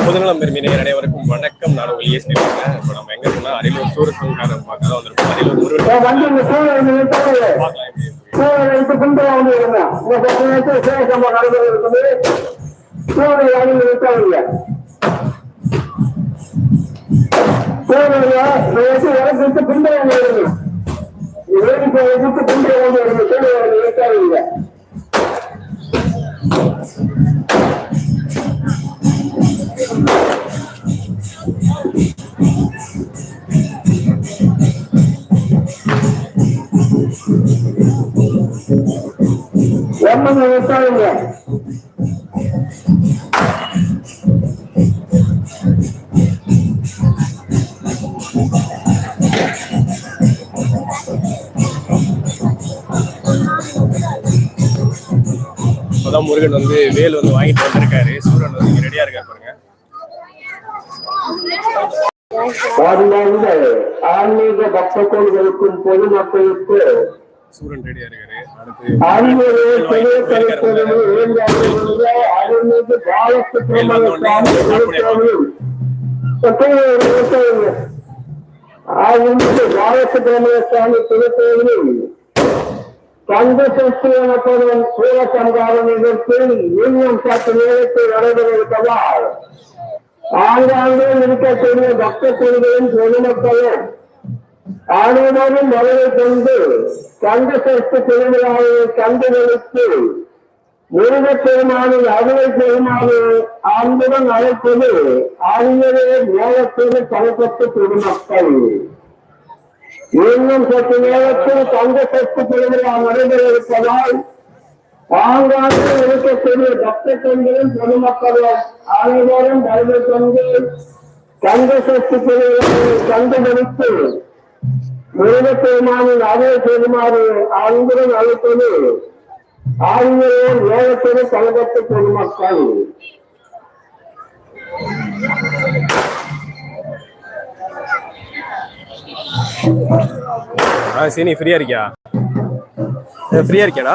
புதுநலம் பெருமினை அனைவருக்கும் வணக்கம். நான் உங்கள் பேசுறேன் இப்போ நம்ம எங்க இருக்கோம்னா அரியலூர் சூரசங்காரம் பார்க்க தான் வந்திருக்கோம். அரியலூர் முருகன் வண்டி இந்த சூழல் முருகன் வந்து வேல் வந்து வாங்கிட்டு வந்திருக்காரு. சூரன் வந்து ரெடியா இருக்காரு பாருங்க. இளைஞர்களுடைய அருள்மிகு வேல் வந்த உடனே பாலசுப்ரமணிய ஆளுநர் பாலசுப்ரமணிய சுவாமி திருக்கோயிலில் கந்த சஷ்டி எனப்படும் நிகழ்ச்சியில் யூனியன் சட்ட நேரத்தில் நடைபெற இருப்பதால் ஆங்காங்கே இருக்கக்கூடிய பக்த குழுவின் பொதுமக்களும் அனைவரும் மனதை கொண்டு கந்த சஷ்டி திருவிழாவை கண்டுகளுக்கு முருக பெருமானின் அருளை பெருமானை அன்புடன் அழைப்பது அறிஞரே நேரத்தோடு தலைப்பட்டு பொதுமக்கள் இன்னும் சற்று நேரத்தில் தங்க சக்தி திருவிழா நடைபெற இருப்பதால் பாங்காக இருக்கக்கூடிய பக்த பெண்களும் பொதுமக்களும் அனைவரும் வருகை கொண்டு தங்க சக்தி திருவிழாவை கண்டுபிடித்து முருக பெருமானின் பெருமாறு அன்புடன் அழைப்பது ஆளுநர் நேரத்தோடு தலைப்பட்ட பொதுமக்கள். ஆ சீனி ஃப்ரீயா இருக்கியா? ஃப்ரீயா இருக்கியாடா?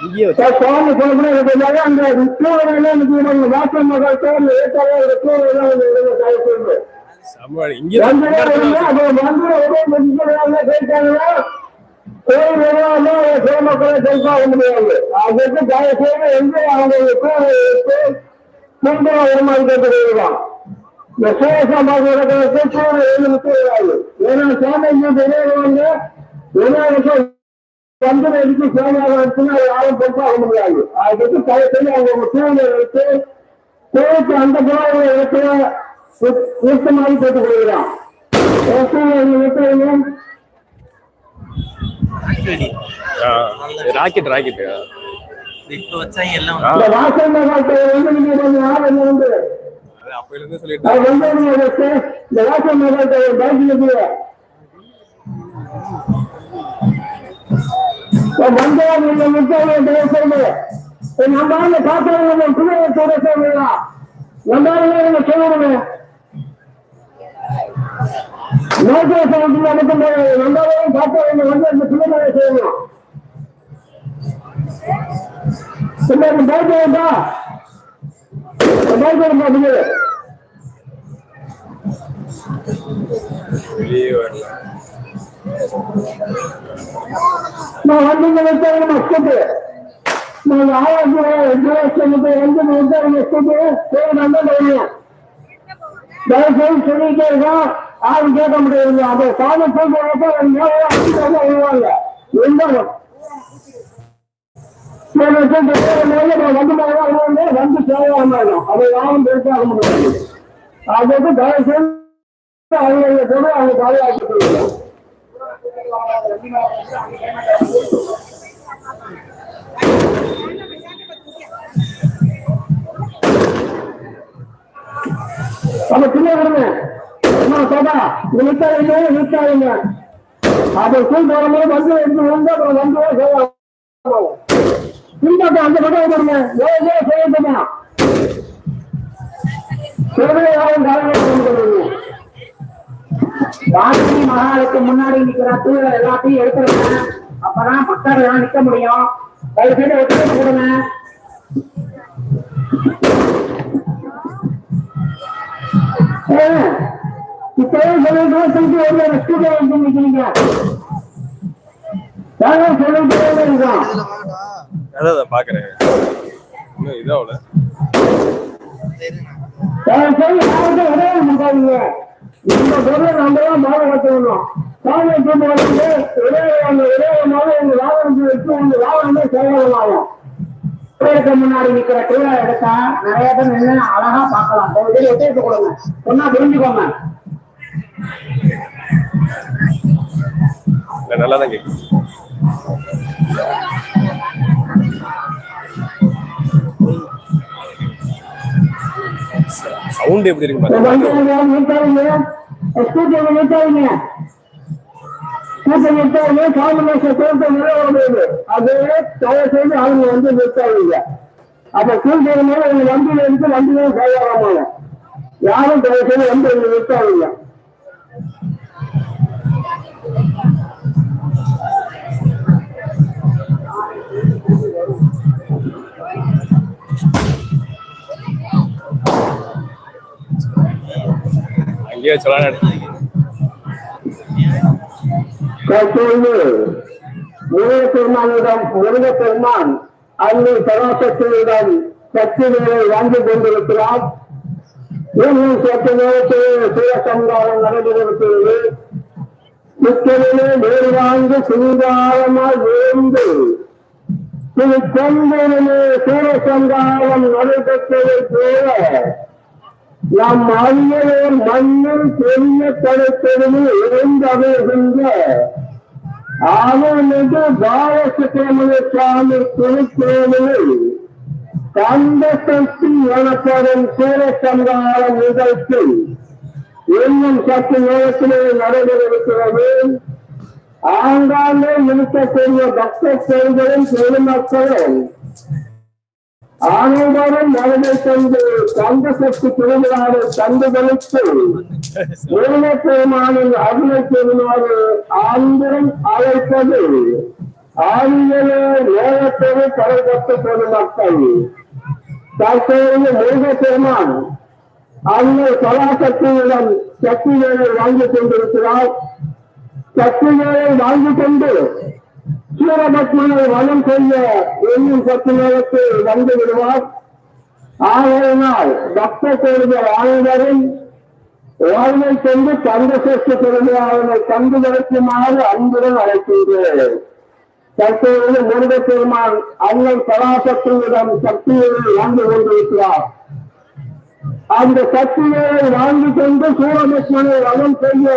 கேட்டுக்கிறான் இந்த சிவசமாக இருக்கிற ஏன்னா சாமிக்கு வெளியே வந்து எடுத்து சேவையாக வச்சுன்னா யாரும் பொறுப்பாக முடியாது. அதுக்கு தயவு செய்து அவங்க சூழ்நிலை எடுத்து கோயிலுக்கு அந்த எடுத்து நிறுத்த மாதிரி கேட்டுக் கொள்கிறான். Rocket rocket. இப்ப வச்சா எல்லாம் ஆ இந்த வாசல் மகாத்தை வந்து நீங்க கொஞ்சம் நாள் என்ன வந்து அது அப்பையில இருந்து சொல்லிட்டு அது இந்த வாசல் மகாத்தை பேங்க்ல மஞ்சள் நீங்க நம்ம பிள்ளைய சொல்ல நம்ம ஆளுங்க நீங்க நோக்கிய சொல்லிட்டு மட்டும் நம்ம பாத்திரம் வந்து அந்த பிள்ளைகளை செய்யணும் வெளியே நான் வந்து வச்சாங்க மஸ்கட்டு நான் ரெண்டு லட்சம் எந்த வச்சாங்க மஸ்கட்டு சரி நல்லா தெரியும் தயவுசெய்து சொல்லிட்டே இருக்கோம் யாரும் கேட்க முடியாது அந்த சாமி சொல்றப்ப வருவாங்க எந்த வந்து வந்து அதை யாரும் முடியாது. அதுக்கு தயவுசெய்து அவங்க கூட அவங்க பாதுகாப்பு சொல்லுங்க அப்ப சின்ன விடுங்க அம்மா சோதா இது நிற்காதீங்க நிற்காதீங்க அது ஸ்கூல் போகும்போது வந்து எடுத்து வந்து அப்புறம் வந்து செய்யலாம் பின்பக்கம் அந்த பக்கம் வருங்க ஏதோ செய்யட்டுமா சிறுவை காரணம் வாசி மகாலுக்கு முன்னாடி நிக்கிற தூழல் எல்லாத்தையும் எடுத்துருங்க. அப்பதான் மக்கள் எல்லாம் நிக்க முடியும். தயவு செய்து ஒத்துழைப்பு கொடுங்க. இப்பவே சொல்லிட்டு திருப்பி ஒரு நிக்கிறீங்க. பாக்குறேன் இன்னும் யாருக்கும் உதவி பண்ணாதீங்க பொருளை நம்ம தான் சாமி ஒரே அந்த ஒரே உங்க வாகனத்தை வச்சு உங்க வாகனமே சேதமாகும் தூரத்துக்கு முன்னாடி நிக்கிற தூழல் எடுத்தா நிறைய பேர் நின்று அழகா பார்க்கலாம். தயவு ஒத்துழைப்பு கொடுங்க. சொன்னா புரிஞ்சுக்கோங்க. நல்லா தான் சவுண்ட் எப்படி இருக்கு பாருங்க. நிறுத்தாதீங்க காம்பினேஷன் சேர்த்து நிறைவேறது அது தயவு செய்து அவங்க வந்து நிறுத்தாதீங்க அப்ப ஸ்கூட்டியின் வண்டியில இருந்து வண்டியில சேதாரமாக யாரும் தயவு செய்து வந்து இங்க நிறுத்தாதீங்க அங்கேயே சொல்லலாம் தற்போது முருகப்பெருமானிடம் முருகப்பெருமான் அன்னை சராசக்தியிடம் சக்திகளை வாங்கி கொண்டிருக்கிறார். இன்னும் சற்று நேரத்தில் சூரசங்காரம் நடைபெறுகிறது. முக்கிலே வேறு வாங்கி திரு சூரசங்காரம் நடைபெற்றதை போல நம் அறிஞர் மண்ணில் பெரிய கருத்தெருவில் இருந்தவர்கின்ற அவனது பாலசுப்பிரமணிய சுவாமி திருக்கோவிலில் கந்த சக்தி எனப்படும் சூரசங்கார நிகழ்ச்சி இன்னும் சற்று நேரத்திலே நடைபெறவிருக்கிறது ஆங்காங்கே இருக்கக்கூடிய பக்த பெண்களும் பெருமக்களும் அனைவரும் மனதை கொண்டு கந்த சக்தி திருவிழாவை கண்டுகளித்து முருகப்பெருமானின் அருளை பெறுமாறு ஆந்திரம் அழைப்பது ஆண்களே நேரத்தோடு கரைப்பட்ட பொதுமக்கள் தற்போது முருகப்பெருமான் அன்னை கலாசக்தியிடம் சக்திகளை வாங்கிக் கொண்டிருக்கிறார். சக்திகளை வாங்கிக் கொண்டு சூரபத்மனை வனம் செய்ய இன்னும் சற்று நேரத்தில் வந்து விடுவார். ஆகையினால் பக்த கோரிகள் அனைவரும் வாழ்வை கொண்டு கந்த சேஷ்ட பெருமையாளனை கண்டு கிடைக்குமாறு அன்புடன் அழைக்கின்றேன். தற்போது முருக பெருமான் அண்ணன் பராசக்தியிடம் சக்தியை வாங்கி கொண்டிருக்கிறார். அந்த சக்தியை வாங்கிக் கொண்டு சூரபத்மனை வனம் செய்ய